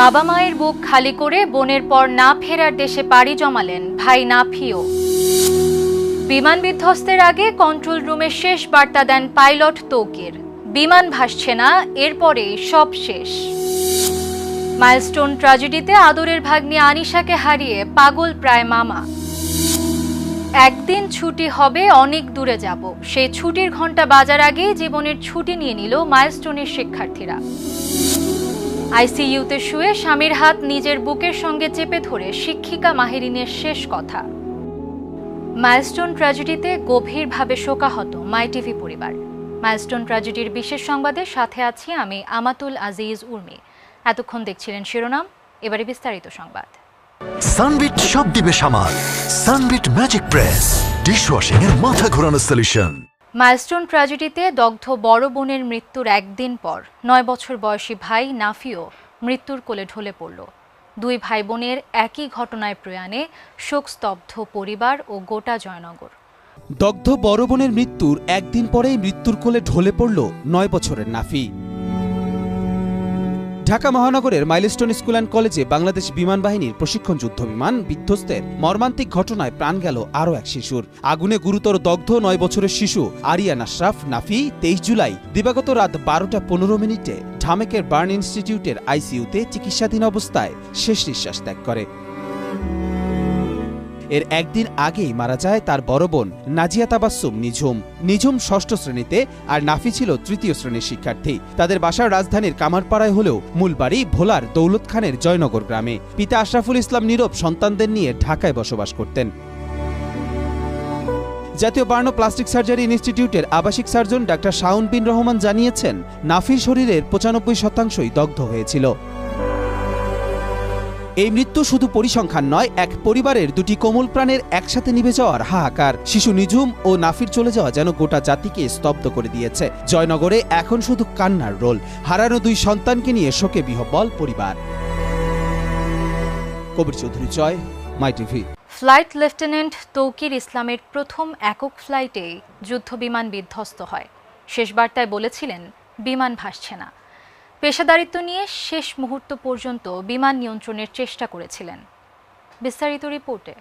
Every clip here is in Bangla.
বাবা মায়ের বুক খালি করে বোনের পর না ফেরার দেশে পাড়ি জমালেন ভাই নাফিও। বিমান বিধ্বস্তের আগে কন্ট্রোল রুমে শেষ বার্তা দেন পাইলট তৌকির। বিমান ভাসছে না এরপরে সব শেষ। মাইলস্টোন ট্র্যাজেডিতে আদরের ভাগ্নি আনিশাকে হারিয়ে পাগল প্রায় মামা। একদিন ছুটি হবে, অনেক দূরে যাব। সেই ছুটির ঘণ্টা বাজার আগেই জীবনের ছুটি নিয়ে নিল মাইলস্টোনের শিক্ষার্থীরা। আইসিইউতে শুয়ে স্বামীর হাত নিজের বুকের সঙ্গে চেপে ধরে শিক্ষিকা মাহেরিনের শেষ কথা। মাইলস্টোন ট্র্যাজেডিতে গভীরভাবে শোকাহত মাই টিভি পরিবার। মাইলস্টোন ট্র্যাজেডির বিশেষ সংবাদে সাথে আছি আমি আমাতুল আজিজ উর্মি। এতক্ষণ দেখছিলেন শিরোনাম, এবারে বিস্তারিত সংবাদ। সানবিট সব দিবে সামাল। সানবিট ম্যাজিক প্রেস ডিশওয়াশিং এর মাথা ঘোরানো সলিউশন মাইলস্টোন ট্র্যাজেডিতে দগ্ধ বড় বোনের মৃত্যুর একদিন পর নয় বছর বয়সী ভাই নাফিও মৃত্যুর কোলে ঢলে পড়ল। দুই ভাই বোনের একই ঘটনায় প্রয়াণে শোকস্তব্ধ পরিবার ও গোটা জয়নগর। দগ্ধ বড় বোনের মৃত্যুর একদিন পরেই মৃত্যুর কোলে ঢলে পড়ল নয় বছরের নাফি। ঢাকা মহানগরের মাইলস্টোন স্কুল অ্যান্ড কলেজে বাংলাদেশ বিমান বাহিনীর প্রশিক্ষণ যুদ্ধ বিমান বিধ্বস্তের মর্মান্তিক ঘটনায় প্রাণ গেল আরও এক শিশুর। আগুনে গুরুতর দগ্ধ নয় বছরের শিশু আরিয়ান আশরাফ নাফি তেইশ জুলাই দিবাগত রাত বারোটা পনেরো মিনিটে ঢামেকের বার্ন ইনস্টিটিউটের আইসিইউতে চিকিৎসাধীন অবস্থায় শেষ নিঃশ্বাস ত্যাগ করে। এর একদিন আগেই মারা যায় তার বড় বোন নাজিয়া তাবাসুম নিঝুম। নিঝুম ষষ্ঠ শ্রেণীতে আর নাফি ছিল তৃতীয় শ্রেণির শিক্ষার্থী। তাদের বাসার রাজধানীর কামারপাড়ায় হলেও মূল বাড়ি ভোলার দৌলত খানের জয়নগর গ্রামে। পিতা আশরাফুল ইসলাম নীরব সন্তানদের নিয়ে ঢাকায় বসবাস করতেন। জাতীয় বার্ন প্লাস্টিক সার্জারি ইনস্টিটিউটের আবাসিক সার্জন ডাক্তার শাউন বিন রহমান জানিয়েছেন, নাফির শরীরের পঁচানব্বই শতাংশই দগ্ধ হয়েছিল। এই মৃত্যু শুধু পরিসংখ্যান নয়, এক পরিবারের দুটি কোমল প্রাণের একসাথে নিভে যাওয়ার হাহাকার। শিশু নিঝুম ও নাফির চলে যাওয়া যেন গোটা জাতিকে স্তব্ধ করে দিয়েছে। জয়নগরে এখন শুধু কান্নার রোল, হারানো দুই সন্তানকে নিয়ে শোকে বিহব্বল পরিবার। Kabir Chowdhury Joy my TV. Flight lieutenant Toukir ইসলামের প্রথম একক ফ্লাইটেই যুদ্ধবিমান বিধ্বস্ত হয়। শেষ বার্তায় বলেছিলেন, বিমান ভাসছে না। পেশাদারিত্ব নিয়ে শেষ মুহূর্ত পর্যন্ত বিমান নিয়ন্ত্রণের চেষ্টা করেছিলেন। বিস্তারিত রিপোর্টে।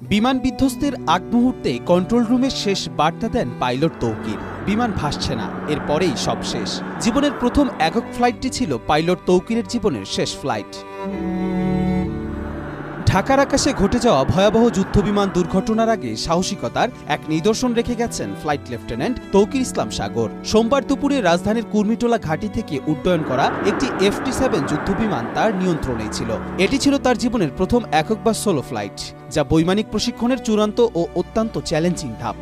বিমান বিধ্বস্তের আগ মুহূর্তে কন্ট্রোল রুমের শেষ বার্তা দেন পাইলট তৌকির। বিমান ভাসছে না, এরপরেই সব শেষ। জীবনের প্রথম একক ফ্লাইটটি ছিল পাইলট তৌকিরের জীবনের শেষ ফ্লাইট। ঢাকার আকাশে ঘটে যাওয়া ভয়াবহ যুদ্ধ বিমান দুর্ঘটনার আগে সাহসিকতার এক নিদর্শন রেখে গেছেন ফ্লাইট লেফটেন্যান্ট তৌকির ইসলাম সাগর। সোমবার দুপুরে রাজধানীর কুর্মিটোলা ঘাটি থেকে উড্ডয়ন করা একটি এফটি সেভেন যুদ্ধবিমান তার নিয়ন্ত্রণেই ছিল। এটি ছিল তার জীবনের প্রথম একক বা সোলো ফ্লাইট, যা বৈমানিক প্রশিক্ষণের চূড়ান্ত ও অত্যন্ত চ্যালেঞ্জিং ধাপ।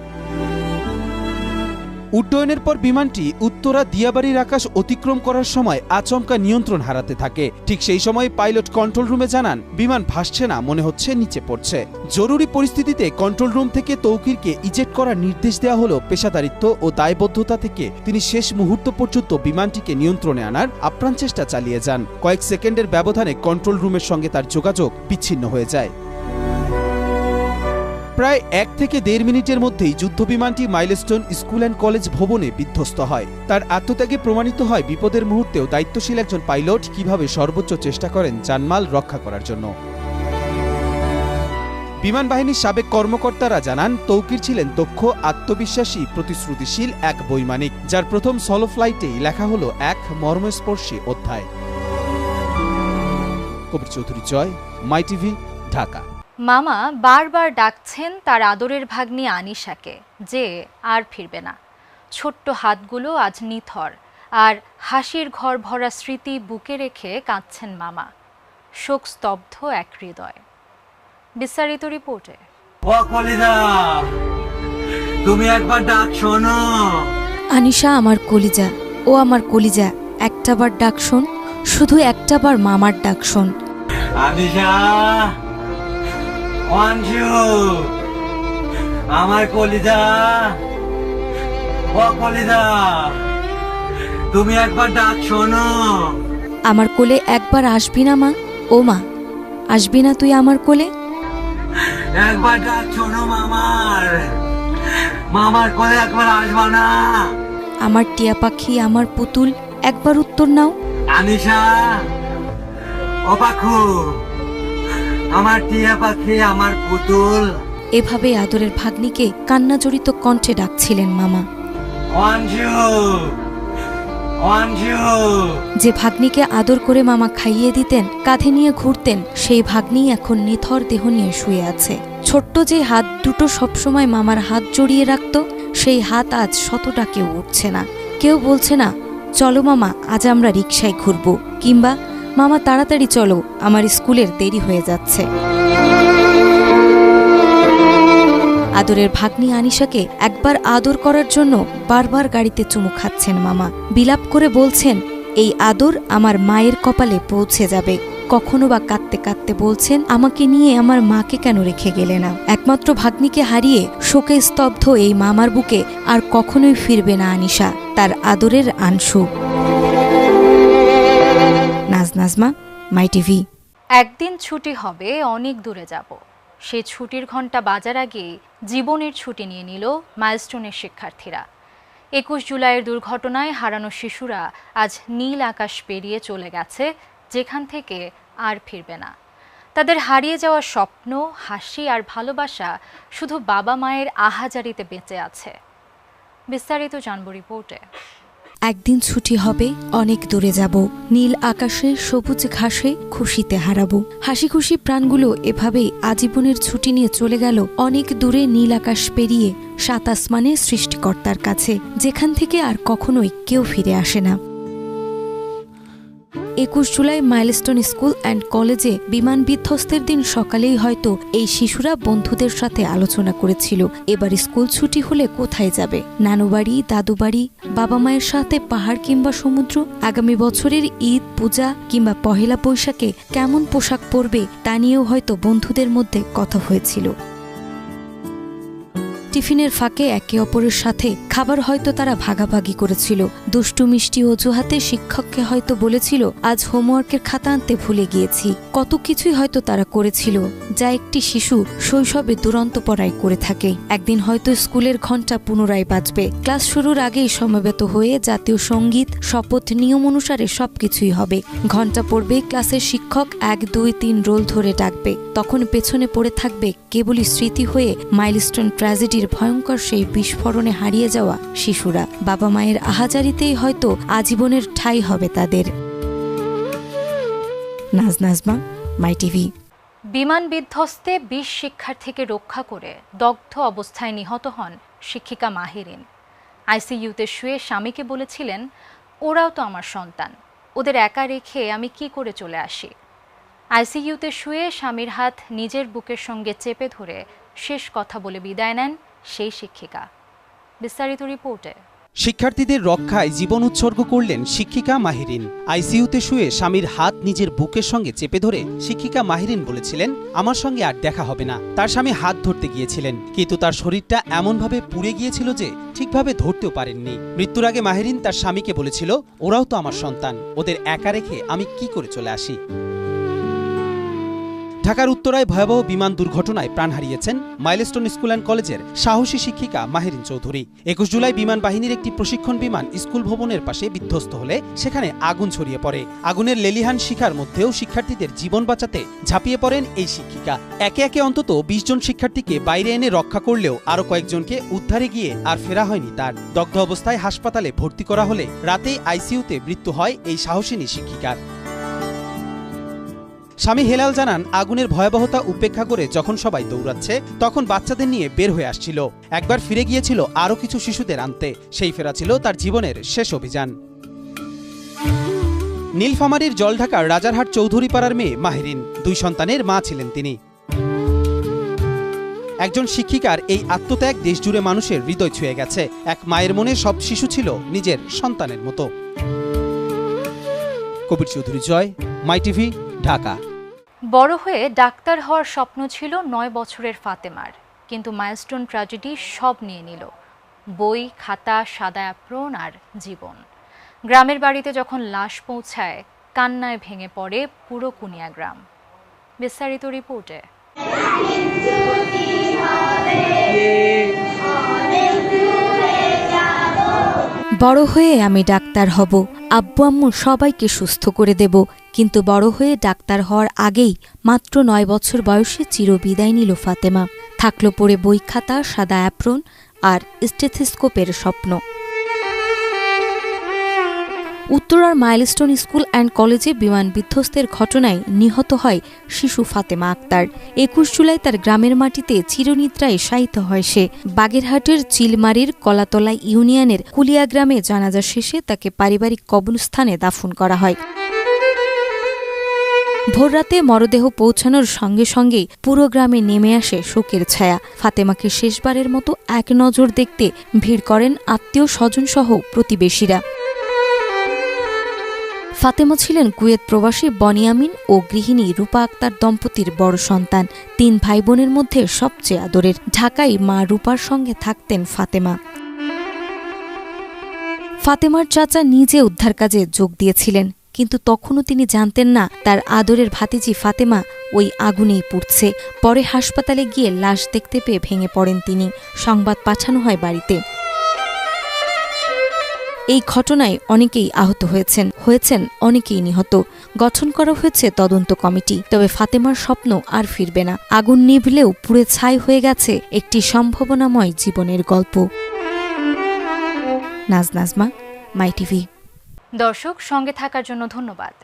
উড্ডয়নের পর বিমানটি উত্তরা দিয়াবাড়ির আকাশ অতিক্রম করার সময় আচমকা নিয়ন্ত্রণ হারাতে থাকে। ঠিক সেই সময় পাইলট কন্ট্রোল রুমে জানান, বিমান ভাসছে না, মনে হচ্ছে নিচে পড়ছে। জরুরি পরিস্থিতিতে কন্ট্রোল রুম থেকে তৌকিরকে ইজেক্ট করার নির্দেশ দেওয়া হলো পেশাদারিত্ব ও দায়বদ্ধতা থেকে। তিনি শেষ মুহূর্ত পর্যন্ত বিমানটিকে নিয়ন্ত্রণে আনার আপ্রাণ চেষ্টা চালিয়ে যান। কয়েক সেকেন্ডের ব্যবধানে কন্ট্রোল রুমের সঙ্গে তার যোগাযোগ বিচ্ছিন্ন হয়ে যায়। প্রায় এক থেকে দেড় মিনিটের মধ্যেই যুদ্ধবিমানটি মাইলস্টোন স্কুল অ্যান্ড কলেজ ভবনে বিধ্বস্ত হয়। তার আত্মত্যাগে প্রমাণিত হয় বিপদের মুহূর্তেও দায়িত্বশীল একজন পাইলট কীভাবে সর্বোচ্চ চেষ্টা করেন জানমাল রক্ষা করার জন্য। বিমান বাহিনীর সাবেক কর্মকর্তারা জানান, তৌকির ছিলেন দক্ষ, আত্মবিশ্বাসী, প্রতিশ্রুতিশীল এক বৈমানিক, যার প্রথম সলো ফ্লাইটেই লেখা হলো এক মর্মস্পর্শী অধ্যায়। Kabir Chowdhury Joy my TV Dhaka. মামা বারবার ডাকছেন তার আদরের ভাগ্নি আনিশাকে যে আর ফিরবে না। ছোট্ট হাতগুলো আজ নিথর আর হাসির ঘর ভরা স্মৃতি বুকে রেখে কাঁদছেন মামা। শোকস্তব্ধ এক হৃদয়। বিস্তারিত রিপোর্টে। তুমি একবার ডাক শোনো। আনিশা আমার কলিজা ও আমার কলিজা একটাবার ডাক শোন শুধু একটাবার মামার ডাক শোন। আনিশা অঞ্জু আমার কলিদা ও কলিদা তুমি একবার ডাক শোনো। আমার কোলে একবার আসবি না মা? ও মা আসবি না তুই আমার কোলে? একবার ডাক শোনো মামার। মামার কোলে একবার আসবা না। আমার টিয়া পাখি আমার পুতুল একবার উত্তর নাও। আনিশা ও পাখু আমার টিয়া পাখি আমার পুতুল। এভাবে আদরের ভাগ্নিকে কান্নাজড়িত কণ্ঠে ডাকছিলেন মামা। যে ভাগ্নিকে আদর করে মামা খাইয়ে দিতেন কাঁধে নিয়ে ঘুরতেন সেই ভাগ্নি এখন নিথর দেহ নিয়ে শুয়ে আছে। ছোট্ট যে হাত দুটো সবসময় মামার হাত জড়িয়ে রাখত সেই হাত আজ শতটা কেউ উঠছে না। কেউ বলছে না চলো মামা আজ আমরা রিকশায় ঘুরব। কিংবা মামা, তাড়াতাড়ি চলো। আমার স্কুলের দেরি হয়ে যাচ্ছে। আদরের ভাগ্নি আনিশাকে একবার আদর করার জন্য বারবার গাড়িতে চুমু খাচ্ছেন মামা। বিলাপ করে বলছেন, এই আদর আমার মায়ের কপালে পৌঁছে যাবে। কখনো বা কাঁদতে কাঁদতে বলছেন, আমাকে নিয়ে আমার মাকে কেন রেখে গেলে না? একমাত্র ভাগ্নিকে হারিয়ে শোকে স্তব্ধ এই মামার বুকে আর কখনোই ফিরবে না আনিশা, তার আদরের আংশু নাজ নাজমা মাই টিভি একদিন ছুটি হবে, অনেক দূরে যাব। সেই ছুটির ঘণ্টা বাজার আগেই জীবনের ছুটি নিয়ে নিল মাইলস্টোনের শিক্ষার্থীরা। একুশ জুলাইয়ের দুর্ঘটনায় হারানো শিশুরা আজ নীল আকাশ পেরিয়ে চলে গেছে, যেখান থেকে আর ফিরবে না। তাদের হারিয়ে যাওয়া স্বপ্ন, হাসি আর ভালোবাসা শুধু বাবা মায়ের আহাজারিতে বেঁচে আছে। বিস্তারিত জানব রিপোর্টে। একদিন ছুটি হবে, অনেক দূরে যাব। নীল আকাশে, সবুজ ঘাসে খুশিতে হারাবো। হাসি খুশি প্রাণগুলো এভাবেই আজীবনের ছুটি নিয়ে চলে গেল অনেক দূরে নীল আকাশ পেরিয়ে সাত আসমানে সৃষ্টিকর্তার কাছে, যেখান থেকে আর কখনোই কেউ ফিরে আসে না। একুশ জুলাই মাইলস্টোন স্কুল অ্যান্ড কলেজে বিমান বিধ্বস্তের দিন সকালেই হয়তো এই শিশুরা বন্ধুদের সাথে আলোচনা করেছিল। এবার স্কুল ছুটি হলে কোথায় যাবে? নানুবাড়ি, দাদুবাড়ি, বাবা মায়ের সাথে পাহাড় কিংবা সমুদ্র? আগামী বছরের ঈদ, পূজা কিংবা পহেলা বৈশাখে কেমন পোশাক পরবে তা নিয়েও হয়তো বন্ধুদের মধ্যে কথা হয়েছিল। টিফিনের ফাঁকে একে অপরের সাথে খাবার হয়তো তারা ভাগাভাগি করেছিল। দুষ্টু মিষ্টি অজুহাতে শিক্ষককে হয়তো বলেছিল, আজ হোমওয়ার্কের খাতা আনতে ভুলে গিয়েছি। কত কিছুই হয়তো তারা করেছিল, যা একটি শিশু শৈশবে দুরন্ত পড়াই করে থাকে। একদিন হয়তো স্কুলের ঘণ্টা পুনরায় বাজবে। ক্লাস শুরুর আগেই সমবেত হয়ে জাতীয় সংগীত, শপথ নিয়ম অনুসারে সবকিছুই হবে। ঘণ্টা পড়বে ক্লাসের শিক্ষক এক, দুই, তিন রোল ধরে ডাকবে। তখন পেছনে পড়ে থাকবে কেবলই স্মৃতি হয়ে মাইলস্টোন ট্র্যাজেডির ভয়ঙ্কর সেই বিস্ফোরণে হারিয়ে যাওয়া শিশুরা। বাবা মায়ের আহাজারিতেই হয়তো আজীবনের ঠাঁই হবে তাদের। Naz Nazma, my TV. বিমান বিধ্বস্তে বিশ শিক্ষার্থীকে রক্ষা করে দগ্ধ অবস্থায় নিহত হন শিক্ষিকা মাহিরিন। আইসিইউতে শুয়ে স্বামীকে বলেছিলেন, ওরাও তো আমার সন্তান। ওদের একা রেখে আমি কি করে চলে আসি? আইসিইউতে শুয়ে স্বামীর হাত নিজের বুকের সঙ্গে চেপে ধরে শেষ কথা বলে বিদায় নেন সেই শিক্ষিকা। বিস্তারিত রিপোর্টে। শিক্ষার্থীদের রক্ষায় জীবন উৎসর্গ করলেন শিক্ষিকা মাহিরিন। আইসিইউতে শুয়ে স্বামীর হাত নিজের বুকের সঙ্গে চেপে ধরে শিক্ষিকা মাহিরিন বলেছিলেন, আমার সঙ্গে আর দেখা হবে না। তার স্বামী হাত ধরতে গিয়েছিলেন, কিন্তু তার শরীরটা এমনভাবে পুড়ে গিয়েছিল যে ঠিকভাবে ধরতেও পারেননি। মৃত্যুর আগে মাহিরিন তার স্বামীকে বলেছিল, ওরাও তো আমার সন্তান, ওদের একা রেখে আমি কি করে চলে আসি? ঢাকার উত্তরায় ভয়াবহ বিমান দুর্ঘটনায় প্রাণ হারিয়েছেন মাইলস্টোন স্কুল অ্যান্ড কলেজের সাহসী শিক্ষিকা মাহেরিন চৌধুরী। একুশ জুলাই বিমান বাহিনীর একটি প্রশিক্ষণ বিমান স্কুল ভবনের পাশে বিধ্বস্ত হলে সেখানে আগুন ছড়িয়ে পড়ে। আগুনের লেলিহান শিখার মধ্যেও শিক্ষার্থীদের জীবন বাঁচাতে ঝাঁপিয়ে পড়েন এই শিক্ষিকা। একে একে অন্তত বিশ জন শিক্ষার্থীকে বাইরে এনে রক্ষা করলেও আরও কয়েকজনকে উদ্ধারে গিয়ে আর ফেরা হয়নি তার। দগ্ধ অবস্থায় হাসপাতালে ভর্তি করা হলে রাতেই আইসিইউতে মৃত্যু হয় এই সাহসিনী শিক্ষিকার। স্বামী হেলাল জানান, আগুনের ভয়াবহতা উপেক্ষা করে যখন সবাই দৌড়াচ্ছে, তখন বাচ্চাদের নিয়ে বের হয়ে আসছিল। একবার ফিরে গিয়েছিল আরও কিছু শিশুদের আনতে। সেই ফেরা ছিল তার জীবনের শেষ অভিযান। নীলফামারীর জলঢাকার রাজারহাট চৌধুরীপাড়ার মেয়ে মাহেরিন। দুই সন্তানের মা ছিলেন তিনি। একজন শিক্ষিকার এই আত্মত্যাগ দেশজুড়ে মানুষের হৃদয় ছুঁয়ে গেছে। এক মায়ের মনে সব শিশু ছিল নিজের সন্তানের মতো। Kabir Chowdhury Joy, my TV, Dhaka. বড় হয়ে ডাক্তার হওয়ার স্বপ্ন ছিল নয় বছরের ফাতেমার। কিন্তু মাইলস্টোন ট্র্যাজেডি সব নিয়ে নিল, বই, খাতা, সাদা অ্যাপ্রন আর জীবন। গ্রামের বাড়িতে যখন লাশ পৌঁছায়, কান্নায় ভেঙে পড়ে পুরো কুনিয়া গ্রাম বিস্তারিত রিপোর্টে। বড় হয়ে আমি ডাক্তার হব। আব্বু আম্মু সবাইকে সুস্থ করে দেব। কিন্তু বড় হয়ে ডাক্তার হওয়ার আগেই মাত্র নয় বছর বয়সে চিরবিদায় নিল ফাতেমা। থাকল পরে বই খাতা, সাদা অ্যাপ্রন আর স্টেথিস্কোপের স্বপ্ন। উত্তরার মাইলস্টোন স্কুল অ্যান্ড কলেজে বিমান বিধ্বস্তের ঘটনায় নিহত হয় শিশু ফাতেমা আক্তার। একুশ জুলাই তার গ্রামের মাটিতে চিরনিদ্রায় শায়িত হয় সে। বাগেরহাটের চিলমারির কলাতলা ইউনিয়নের কুলিয়া গ্রামে জানাজা শেষে তাকে পারিবারিক কবরস্থানে দাফন করা হয়। ভোররাতে মরদেহ পৌঁছানোর সঙ্গে সঙ্গেই পুরো গ্রামে নেমে আসে শোকের ছায়া। ফাতেমাকে শেষবারের মতো এক নজর দেখতে ভিড় করেন আত্মীয় স্বজনসহ প্রতিবেশীরা। ফাতেমা ছিলেন কুয়েত প্রবাসী বনিয়ামিন ও গৃহিণী রূপা আক্তার দম্পতির বড় সন্তান। তিন ভাই বোনের মধ্যে সবচেয়ে আদরের। ঢাকায় মা রূপার সঙ্গে থাকতেন ফাতেমা। ফাতেমার চাচা নিজে উদ্ধার কাজে যোগ দিয়েছিলেন, কিন্তু তখনও তিনি জানতেন না তার আদরের ভাতিজি ফাতেমা ওই আগুনেই পুড়ছে। পরে হাসপাতালে গিয়ে লাশ দেখতে পেয়ে ভেঙে পড়েন তিনি। সংবাদ পাঠানো হয় বাড়িতে। এই ঘটনায় অনেকেই আহত হয়েছেন হয়েছেন অনেকেই নিহত। গঠন করা হয়েছে তদন্ত কমিটি। তবে ফাতেমার স্বপ্ন আর ফিরবে না। আগুন নিভলেও পুড়ে ছাই হয়ে গেছে একটি সম্ভাবনাময় জীবনের গল্প। Naz Nazma my TV. দর্শক, সঙ্গে থাকার জন্য ধন্যবাদ।